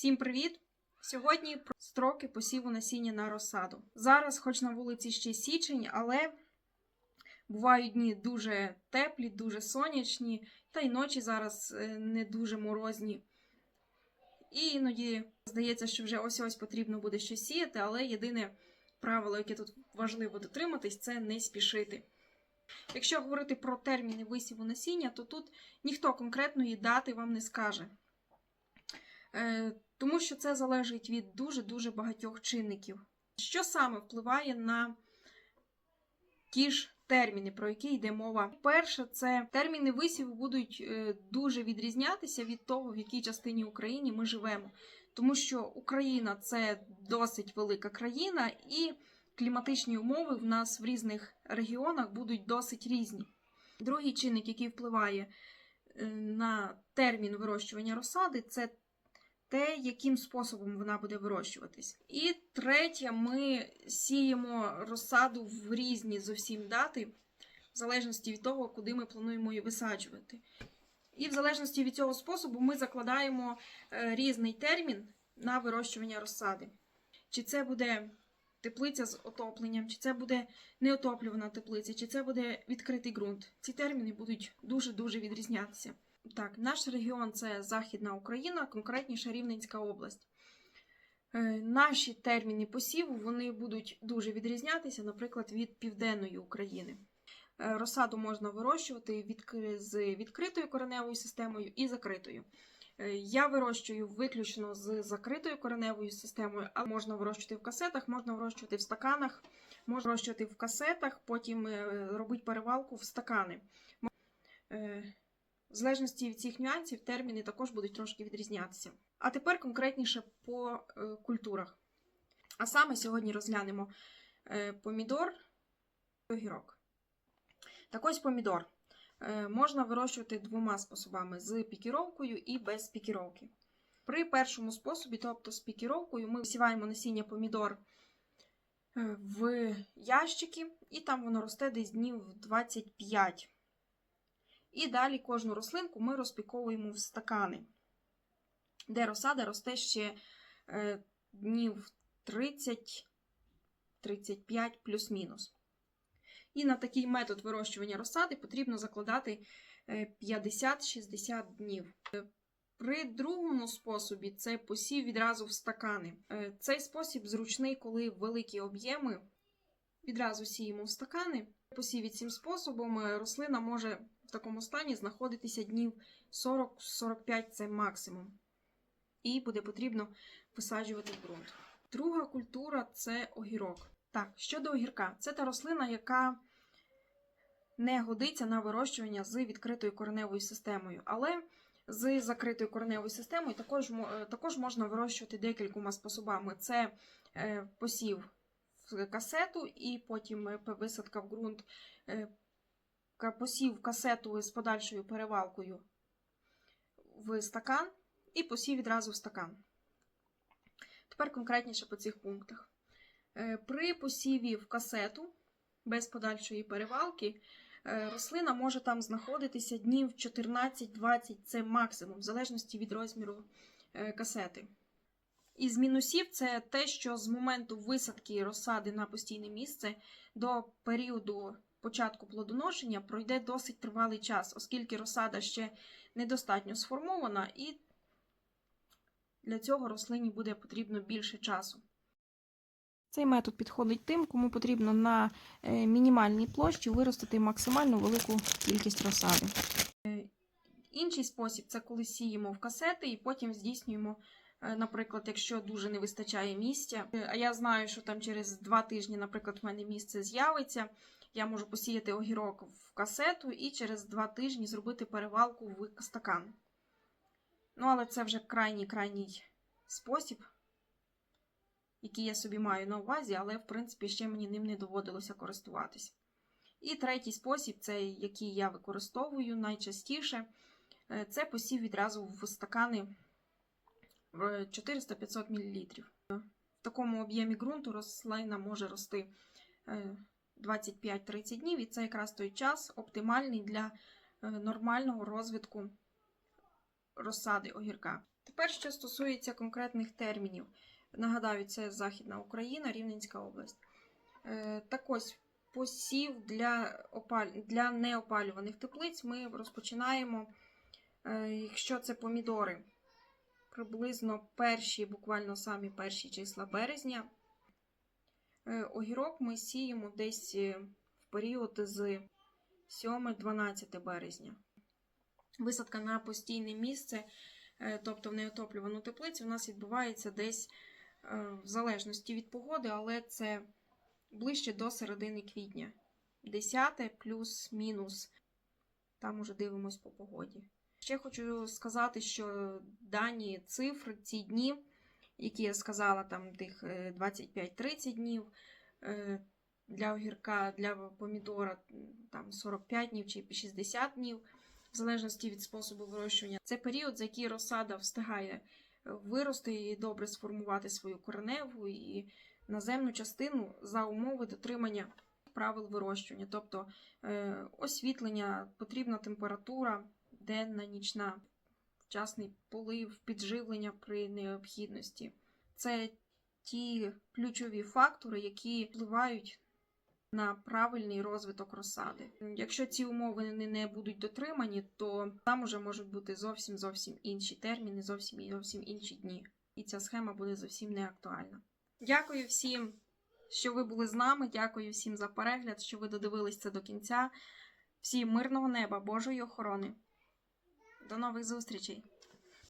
Всім привіт! Сьогодні про строки посіву насіння на розсаду. Зараз, хоч на вулиці ще січень, але бувають дні дуже теплі, дуже сонячні, та й ночі зараз е, не дуже морозні. І іноді здається, що вже ось ось потрібно буде щось сіяти, але єдине правило, яке тут важливо дотриматись, це не спішити. Якщо говорити про терміни висіву насіння, то тут ніхто конкретної дати вам не скаже. Е, Тому що це залежить від дуже-дуже багатьох чинників. Що саме впливає на ті ж терміни, про які йде мова? Перше, це терміни висіву будуть е, дуже відрізнятися від того, в якій частині України ми живемо. Тому що Україна це досить велика країна, і кліматичні умови в нас в різних регіонах будуть досить різні. Другий чинник, який впливає е, на термін вирощування розсади, це те, яким способом вона буде вирощуватись. І третє, ми сіємо розсаду в різні зовсім дати, в залежності від того, куди ми плануємо її висаджувати. І в залежності від цього способу ми закладаємо е, різний термін на вирощування розсади. Чи це буде теплиця з отопленням, чи це буде неотоплювана теплиця, чи це буде відкритий ґрунт. Ці терміни будуть дуже-дуже відрізнятися. Так, наш регіон це Західна Україна, конкретніше Рівненська область. Е, Наші терміни посіву вони будуть дуже відрізнятися, наприклад, від Південної України. Е, Розсаду можна вирощувати відкри- з відкритою кореневою системою і закритою. Е, Я вирощую виключно з закритою кореневою системою, але можна вирощувати в касетах, можна вирощувати в стаканах, можна вирощувати в касетах, потім робити перевалку в стакани. В залежності від цих нюансів терміни також будуть трошки відрізнятися. А тепер конкретніше по е, культурах. А саме сьогодні розглянемо е, помідор і огірок. Так ось помідор е, можна вирощувати двома способами: з пікіровкою і без пікіровки. При першому способі, тобто з пікіровкою, ми висіваємо насіння помідор в ящики, і там воно росте десь днів 25. І далі кожну рослинку ми розпіковуємо в стакани, де розсада росте ще е, днів 30-35 плюс-мінус. І на такий метод вирощування розсади потрібно закладати е, 50-60 днів. Е, При другому способі це посів відразу в стакани. Е, Цей спосіб зручний, коли великі об'єми відразу сіємо в стакани. При посіві цим способом рослина може в такому стані знаходитися днів 40-45 це максимум. І буде потрібно висаджувати в ґрунт. Друга культура це огірок. Так, щодо огірка, це та рослина, яка не годиться на вирощування з відкритою кореневою системою, але з закритою кореневою системою також, е, також можна вирощувати декількома способами: це е, посів в касету і потім е, висадка в ґрунт, посів касету з подальшою перевалкою в стакан і посів відразу в стакан. Тепер конкретніше по цих пунктах. Е, При посіві в касету без подальшої перевалки е, рослина може там знаходитися днів 14-20, це максимум, в залежності від розміру е, касети. Із мінусів це те, що з моменту висадки розсади на постійне місце до періоду початку плодоношення пройде досить тривалий час, оскільки розсада ще недостатньо сформована, і для цього рослині буде потрібно більше часу. Цей метод підходить тим, кому потрібно на е, мінімальній площі виростити максимально велику кількість розсади. Е, Інший спосіб це коли сіємо в касети і потім здійснюємо, е, наприклад, якщо дуже не вистачає місця. А я знаю, що там через два тижні, наприклад, в мене місце з'явиться. Я можу посіяти огірок в касету і через два тижні зробити перевалку в стакан. Ну, але це вже крайній крайній спосіб, який я собі маю на увазі, але, в принципі, ще мені ним не доводилося користуватись. І третій спосіб, це який я використовую найчастіше, е, це посів відразу в стакани в 400-500 мл. В такому об'ємі ґрунту рослина може рости е, 25-30 днів, і це якраз той час оптимальний для е, нормального розвитку розсади огірка. Тепер, що стосується конкретних термінів. Нагадаю, це Західна Україна, Рівненська область. Е, так ось посів для, опаль... для неопалюваних теплиць ми розпочинаємо, е, якщо це помідори, приблизно перші, буквально самі перші числа березня. Е, огірок ми сіємо десь е, в період з 7-12 березня. Висадка на постійне місце, е, тобто в неотоплювану теплицю, у нас відбувається десь в залежності від погоди, але це ближче до середини квітня. 10 плюс-мінус. Там уже дивимось по погоді. Ще хочу сказати, що дані цифри, ці дні, які я сказала, там тих е, 25-30 днів е, для огірка, для помідора там 45 днів чи 60 днів, в залежності від способу вирощування. Це період, за який розсада встигає е, вирости і добре сформувати свою кореневу і наземну частину за умови дотримання правил вирощування, тобто е, освітлення, потрібна температура, денна, нічна, вчасний полив, підживлення при необхідності. Це ті ключові фактори, які впливають на правильний розвиток розсади. Якщо ці умови не, будуть дотримані, то там уже можуть бути зовсім зовсім інші терміни, зовсім і зовсім інші дні. І ця схема буде зовсім не актуальна. Дякую всім, що ви були з нами. Дякую всім за перегляд, що ви додивились це до кінця. Всім мирного неба, Божої охорони. До нових зустрічей!